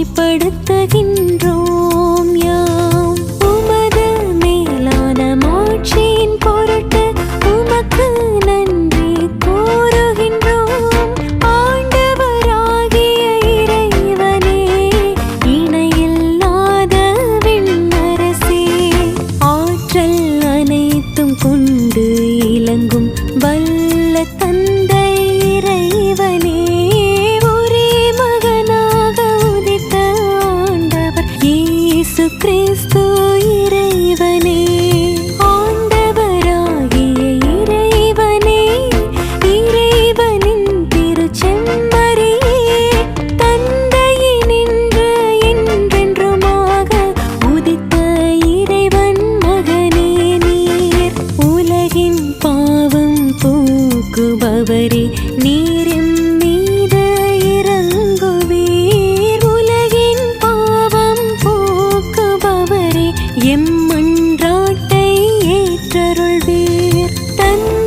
காட்சிப்படுத்துகின்றோம் எம்மன்றாட்டை ஏற்றருள்வீர். தன்